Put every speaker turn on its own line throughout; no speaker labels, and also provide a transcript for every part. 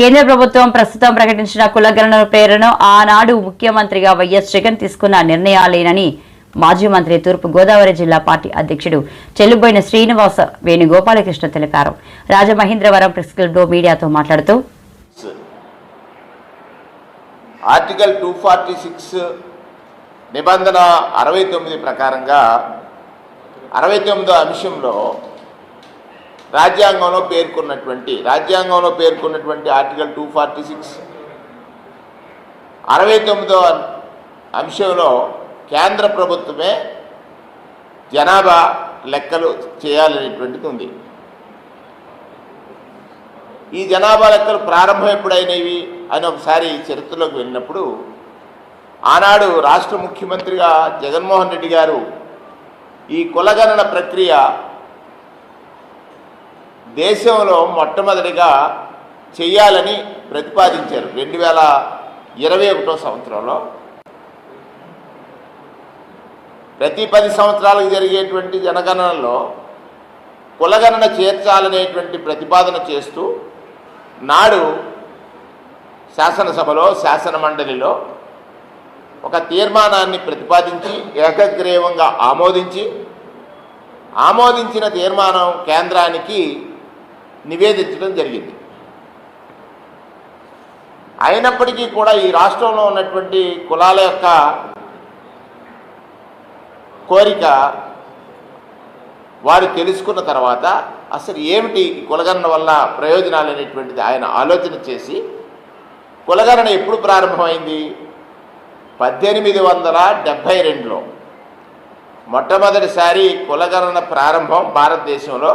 కేంద్ర ప్రభుత్వం ప్రస్తుతం ప్రకటించిన కులగణన పేరును ఆనాడు ముఖ్యమంత్రిగా వైఎస్ జగన్ తీసుకున్న నిర్ణయాలేనని మాజీ మంత్రి తూర్పు గోదావరి జిల్లా పార్టీ అధ్యక్షుడు చెల్లుబోయిన శ్రీనివాస వేణుగోపాలకృష్ణ తెలిపారు. రాజమహేంద్రవరం ప్రెస్ క్లబ్లో మీడియాతో మాట్లాడుతూ
ఆర్టికల్ టూ ఫార్టీ సిక్స్ నిబంధన అరవై తొమ్మిది ప్రకారంగా అరవై తొమ్మిదో అంశంలో రాజ్యాంగంలో పేర్కొన్నటువంటి రాజ్యాంగంలో పేర్కొన్నటువంటి ఆర్టికల్ టూ ఫార్టీ సిక్స్ అరవై తొమ్మిదో అంశంలో కేంద్ర ప్రభుత్వమే జనాభా లెక్కలు చేయాలనేటువంటిది ఉంది. ఈ జనాభా లెక్కలు ప్రారంభం ఎప్పుడైనవి అని ఒకసారి చరిత్రలోకి వెళ్ళినప్పుడు ఆనాడు రాష్ట్ర ముఖ్యమంత్రిగా జగన్మోహన్ రెడ్డి గారు ఈ కులగణన ప్రక్రియ దేశంలో మొట్టమొదటిగా చేయాలని ప్రతిపాదించారు. రెండు వేల ఇరవై ఒకటో సంవత్సరంలో ప్రతి పది సంవత్సరాలకు జరిగేటువంటి జనగణనలో కులగణన చేర్చాలనేటువంటి ప్రతిపాదన చేస్తూ నాడు శాసనసభలో శాసన మండలిలో ఒక తీర్మానాన్ని ప్రతిపాదించి ఏకగ్రీవంగా ఆమోదించి ఆమోదించిన తీర్మానం కేంద్రానికి నివేదించడం జరిగింది. అయినప్పటికీ కూడా ఈ రాష్ట్రంలో ఉన్నటువంటి కులాల యొక్క కోరిక వారు తెలుసుకున్న తర్వాత అసలు ఏమిటి కులగరణ కులగణన వల్ల ప్రయోజనాలు అనేటువంటిది ఆయన ఆలోచన చేసి కులగణన ఎప్పుడు ప్రారంభమైంది? పద్దెనిమిది వందల డెబ్భై రెండులో. మొట్టమొదటిసారి కులగణన ప్రారంభం భారతదేశంలో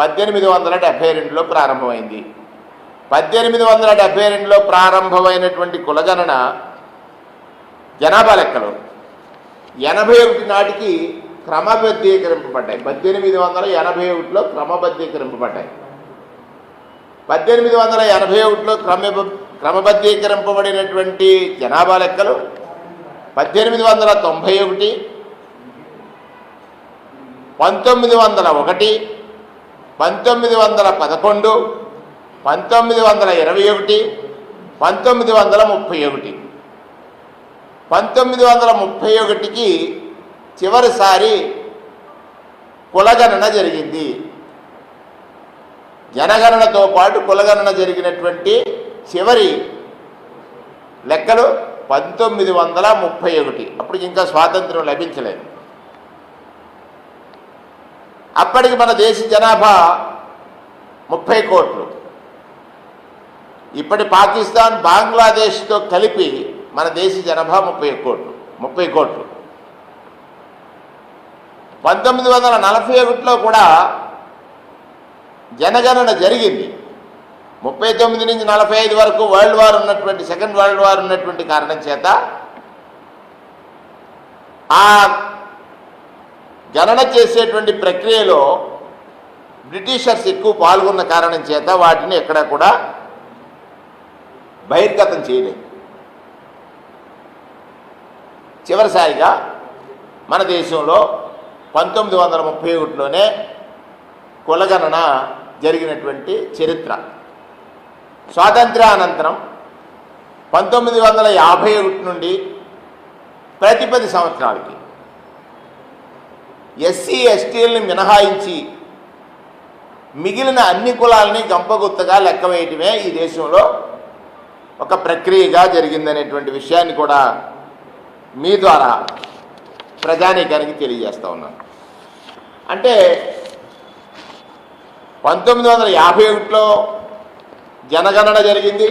పద్దెనిమిది వందల డెబ్భై రెండులో ప్రారంభమైంది. పద్దెనిమిది వందల డెబ్భై రెండులో ప్రారంభమైనటువంటి కులగణన జనాభా లెక్కలు ఎనభై ఒకటి నాటికి క్రమబద్ధీకరింపబడ్డాయి. పద్దెనిమిది వందల ఎనభై ఒకటిలో క్రమబద్ధీకరింపబడ్డాయి. పద్దెనిమిది వందల ఎనభై ఒకటిలో క్రమ క్రమబద్ధీకరింపబడినటువంటి జనాభా లెక్కలు పద్దెనిమిది వందల తొంభై ఒకటి పంతొమ్మిది వందల ఒకటి పంతొమ్మిది వందల పదకొండు పంతొమ్మిది వందల ఇరవై ఒకటి పంతొమ్మిది వందల ముప్పై ఒకటి. పంతొమ్మిది వందల ముప్పై ఒకటికి చివరిసారి కులగణన జరిగింది. జనగణనతో పాటు కులగణన జరిగినటువంటి చివరి లెక్కలు పంతొమ్మిది వందల ముప్పై ఒకటి. అప్పటికి ఇంకా స్వాతంత్రం లభించలేదు. అప్పటికి మన దేశ జనాభా ముప్పై కోట్లు. ఇప్పటి పాకిస్తాన్ బంగ్లాదేశ్తో కలిపి మన దేశ జనాభా ముప్పై కోట్లు ముప్పై కోట్లు. పంతొమ్మిది వందల నలభై ఒకటిలో కూడా జనగణన జరిగింది. ముప్పై తొమ్మిది నుంచి నలభై ఐదు వరకు వరల్డ్ వార్ ఉన్నటువంటి సెకండ్ వరల్డ్ వార్ ఉన్నటువంటి కారణం చేత ఆ గణన చేసేటువంటి ప్రక్రియలో బ్రిటిషర్స్ ఎక్కువ పాల్గొన్న కారణం చేత వాటిని ఎక్కడ కూడా బహిర్గతం చేయలేదు. చివరిసారిగా మన దేశంలో పంతొమ్మిది వందల ముప్పై ఒకటిలోనే కులగణన జరిగినటువంటి చరిత్ర. స్వాతంత్ర్యానంతరం పంతొమ్మిది వందల యాభై ఒకటి నుండి ప్రతి పది సంవత్సరాలకి ఎస్సీ ఎస్టీలని మినహాయించి మిగిలిన అన్ని కులాలని గంపగుత్తగా లెక్క వేయటమే ఈ దేశంలో ఒక ప్రక్రియగా జరిగిందనేటువంటి విషయాన్ని కూడా మీ ద్వారా ప్రజానీకానికి తెలియజేస్తూ ఉన్నాను. అంటే పంతొమ్మిది వందల యాభై ఒకటిలో జనగణన జరిగింది.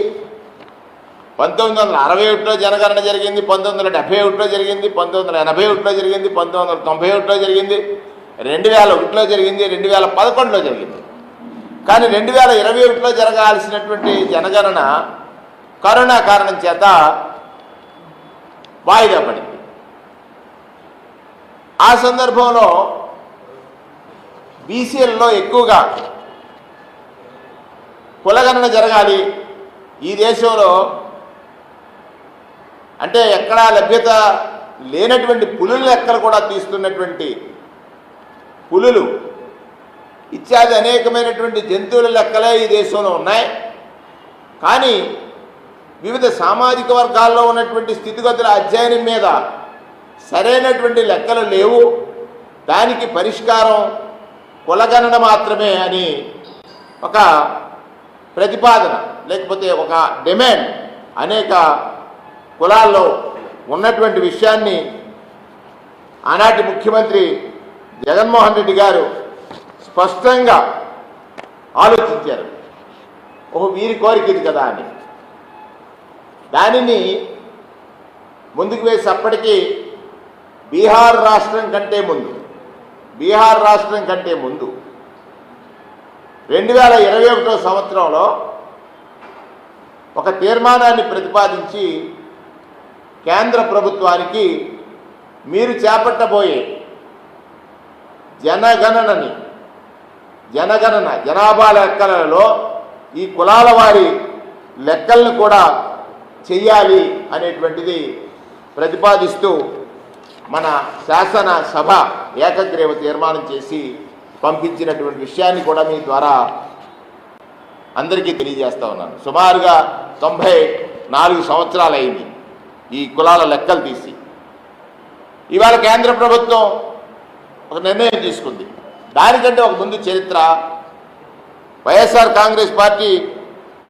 పంతొమ్మిది వందల అరవై ఒకటిలో జనగణన జరిగింది పంతొమ్మిది వందల డెబ్బై ఒకటిలో జరిగింది పంతొమ్మిది వందల ఎనభై ఒకటిలో జరిగింది పంతొమ్మిది వందల తొంభై ఒకటిలో జరిగింది రెండు వేల ఒకటిలో జరిగింది రెండు వేల పదకొండులో జరిగింది. కానీ రెండు వేల ఇరవై ఒకటిలో జరగాల్సినటువంటి జనగణన కరోనా కారణం చేత వాయిదా పడింది. ఆ సందర్భంలో బీసీఎల్లో ఎక్కువగా కులగణన జరగాలి. ఈ దేశంలో అంటే ఎక్కడా లభ్యత లేనటువంటి పులుల లెక్కలు కూడా తీస్తున్నటువంటి పులులు. ఇత్యాది అనేకమైనటువంటి జంతువుల లెక్కలే ఈ దేశంలో ఉన్నాయి. కానీ వివిధ సామాజిక వర్గాల్లో ఉన్నటువంటి స్థితిగతుల అధ్యయనం మీద సరైనటువంటి లెక్కలు లేవు. దానికి పరిష్కారం కులగణన మాత్రమే అని ఒక ప్రతిపాదన లేకపోతే ఒక డిమాండ్ అనేక కులాల్లో ఉన్నటువంటి విషయాన్ని ఆనాటి ముఖ్యమంత్రి జగన్మోహన్ రెడ్డి గారు స్పష్టంగా ఆలోచించారు. ఓహో వీరి కోరిక ఇది కదా అని. దానిని ముందుకు వేసేప్పటికీ బీహార్ రాష్ట్రం కంటే ముందు బీహార్ రాష్ట్రం కంటే ముందు రెండు వేల ఇరవై ఒకటో సంవత్సరంలో ఒక తీర్మానాన్ని ప్రతిపాదించి కేంద్ర ప్రభుత్వానికి మీరు చేపట్టబోయే జనగణనని జనగణన జనాభా లెక్కలలో ఈ కులాల వారి లెక్కలను కూడా చెయ్యాలి అనేటువంటిది ప్రతిపాదిస్తూ మన శాసన సభ ఏకగ్రీవ తీర్మానం చేసి పంపించినటువంటి విషయాన్ని కూడా మీ ద్వారా అందరికీ తెలియజేస్తా ఉన్నాను. సుమారుగా తొంభై నాలుగు సంవత్సరాలు అయింది ఈ కులాల లెక్కలు తీసి. ఇవాళ కేంద్ర ప్రభుత్వం ఒక నిర్ణయం తీసుకుంది. దానికంటే ఒక ముందు చరిత్ర వైఎస్ఆర్ కాంగ్రెస్ పార్టీ